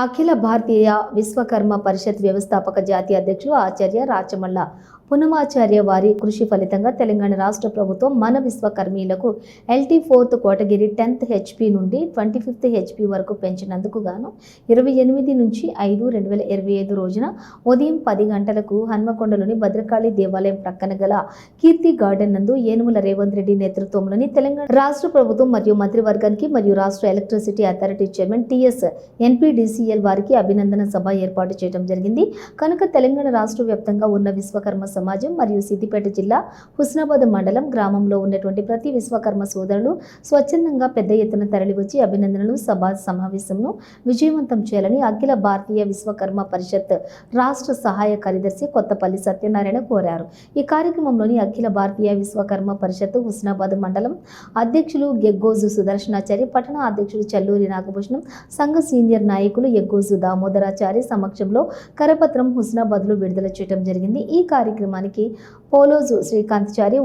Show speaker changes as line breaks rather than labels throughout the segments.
అఖిల భారతీయ విశ్వకర్మ పరిషత్ వ్యవస్థాపక జాతీయ అధ్యక్షులు ఆచార్య రాచమల్ల. పునమాచార్య వారి కృషి ఫలితంగా తెలంగాణ రాష్ట్ర ప్రభుత్వం మన విశ్వకర్మీలకు LT fourth category tenth HP నుండి ట్వంటీ ఫిఫ్త్ హెచ్పి వరకు పెంచినందుకు గాను ఇరవై ఎనిమిది నుంచి ఐదు రెండు వేల ఇరవై ఐదు రోజున ఉదయం పది గంటలకు హన్మకొండలోని భద్రకాళి దేవాలయం ప్రక్కన గల కీర్తి గార్డెన్ నందు ఏనుముల రేవంత్ రెడ్డి నేతృత్వంలోని తెలంగాణ రాష్ట్ర ప్రభుత్వం మరియు మంత్రివర్గానికి మరియు రాష్ట్ర electricity authority chairman TS NPDCL వారికి అభినందన సభ ఏర్పాటు చేయడం జరిగింది. కనుక తెలంగాణ రాష్ట్ర వ్యాప్తంగా ఉన్న విశ్వకర్మ సమాజం మరియు సిద్దిపేట జిల్లా హుస్నాబాద్ మండలం గ్రామంలో ఉన్నటువంటి ప్రతి విశ్వకర్మ సోదరులు స్వచ్ఛందంగా పెద్ద ఎత్తున తరలివచ్చి అభినందనలు. సభ సమావేశంను విజయవంతం చేయాలని అఖిల భారతీయ విశ్వకర్మ పరిషత్ రాష్ట్ర సహాయ కార్యదర్శి కొత్తపల్లి సత్యనారాయణ కోరారు. ఈ కార్యక్రమంలోని అఖిల భారతీయ విశ్వకర్మ పరిషత్ హుస్నాబాద్ మండలం అధ్యక్షులు గెగ్గోజు సుదర్శనాచారి పట్టణ అధ్యక్షుడు చల్లూరి నాగభూషణం సంఘ సీనియర్ నాయకులు ఎగ్గోజు దామోదరాచారి సమక్షంలో కరపత్రం హుస్నాబాద్లో విడుదల చేయడం జరిగింది. ఈ కార్యక్రమానికి పోలోజు శ్రీకాంత్ చారి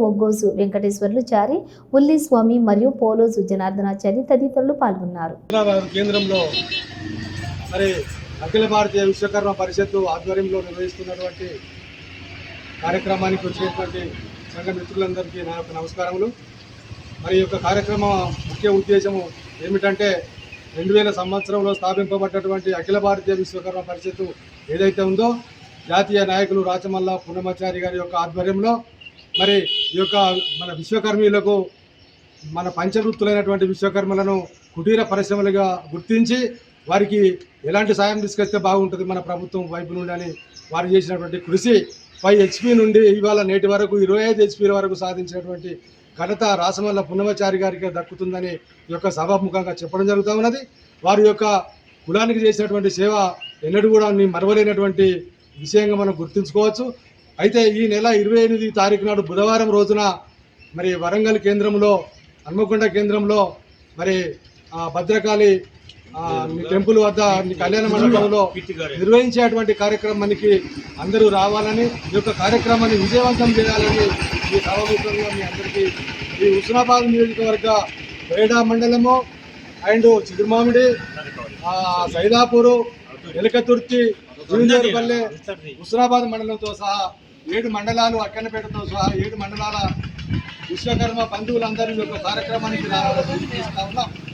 వెంకటేశ్వర్లు చారి ఉల్లి స్వామి మరియు పోలోజు జనార్దనాచారి తదితరులు పాల్గొన్నారు.
కేంద్రంలో మరి అఖిల భారతీయ విశ్వకర్మ పరిషత్తు ఆధ్వర్యంలో నిర్వహిస్తున్నటువంటి కార్యక్రమానికి వచ్చినటువంటి సంఘ మిత్రులందరికీ నా యొక్క నమస్కారములు. మరి యొక్క కార్యక్రమం ముఖ్య ఉద్దేశము ఏమిటంటే రెండు వేల సంవత్సరంలో స్థాపింపబడ్డటువంటి అఖిల భారతీయ విశ్వకర్మ పరిషత్తు ఏదైతే ఉందో జాతీయ నాయకులు రాచమల్ల పున్నమాచారి గారి యొక్క ఆధ్వర్యంలో మరి ఈ యొక్క మన విశ్వకర్మీలకు మన పంచవృత్తులైనటువంటి విశ్వకర్మలను కుటీర పరిశ్రమలుగా గుర్తించి వారికి ఎలాంటి సాయం తీసుకొస్తే బాగుంటుంది మన ప్రభుత్వం వైపు నుండి అని వారు చేసినటువంటి కృషి. ఫైవ్ హెచ్పి నుండి ఇవాళ నేటి వరకు ఇరవై ఐదు హెచ్పీల వరకు సాధించినటువంటి ఘనత రాసమల్ల పున్నమచారి గారికి దక్కుతుందని ఈ యొక్క సభాముఖంగా చెప్పడం జరుగుతూ ఉన్నది. వారి యొక్క కులానికి చేసినటువంటి సేవ ఎన్నడూ కూడా మరవలేనటువంటి విషయంగా మనం గుర్తుంచుకోవచ్చు. అయితే ఈ నెల ఇరవై ఎనిమిది తారీఖు నాడు బుధవారం రోజున మరి వరంగల్ కేంద్రంలో హన్మకొండ కేంద్రంలో మరి భద్రకాళి టెంపుల్ వద్ద కళ్యాణ మండపంలో నిర్వహించేటువంటి కార్యక్రమానికి అందరూ రావాలని ఈ యొక్క కార్యక్రమాన్ని విజయవంతం చేయాలని ఈ సభాముఖంగా మీ అందరికీ ఈ హుస్నాబాద్ నియోజకవర్గ బేడా మండలము అండ్ చిరుమామిడి సైదాపూరు ఎలకతుర్తి జూనియర్పల్లె హుస్నాబాద్ మండలంతో సహా ఏడు మండలాలు అక్కనపేటతో సహా ఏడు మండలాల విశ్వకర్మ బంధువులందరినీ ఒక యొక్క కార్యక్రమానికి రావాలని ఉన్నాం.